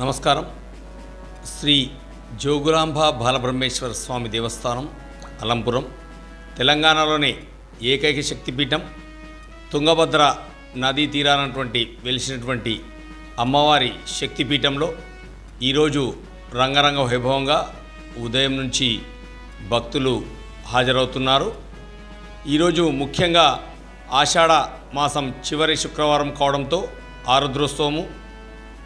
నమస్కారం. శ్రీ జోగులాంబ బాలబ్రహ్మేశ్వర స్వామి దేవస్థానం అలంపురం తెలంగాణలోని ఏకైక శక్తిపీఠం తుంగభద్ర నదీ తీరానటువంటి వెలిసినటువంటి అమ్మవారి శక్తిపీఠంలో ఈరోజు రంగరంగ వైభవంగా ఉదయం నుంచి భక్తులు హాజరవుతున్నారు. ఈరోజు ముఖ్యంగా ఆషాఢ మాసం చివరి శుక్రవారం కావడంతో ఆరుద్రోత్సవము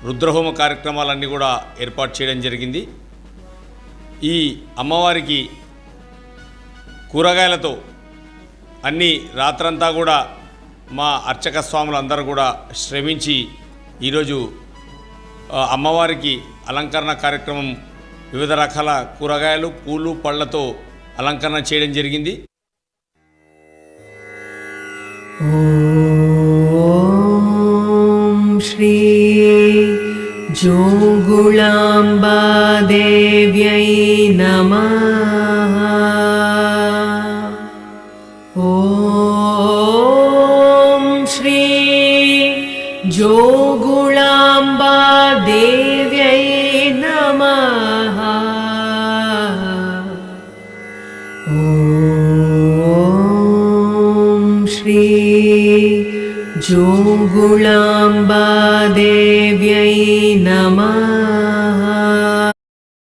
రుద్రహోమ కార్యక్రమాలన్నీ కూడా ఏర్పాటు చేయడం జరిగింది. ఈ అమ్మవారికి కూరగాయలతో అన్ని రాత్రంతా కూడా మా అర్చక స్వాములందరూ కూడా శ్రమించి ఈరోజు అమ్మవారికి అలంకరణ కార్యక్రమం వివిధ రకాల కూరగాయలు పూలు పళ్ళతో అలంకరణ చేయడం జరిగింది. ॐ श्री जोगुलाम्बादेव्यै नमः ॐ श्री जोगुलाम्बादेव्यै नमः ॐ श्री शुङ्गुलाम्बा नमः।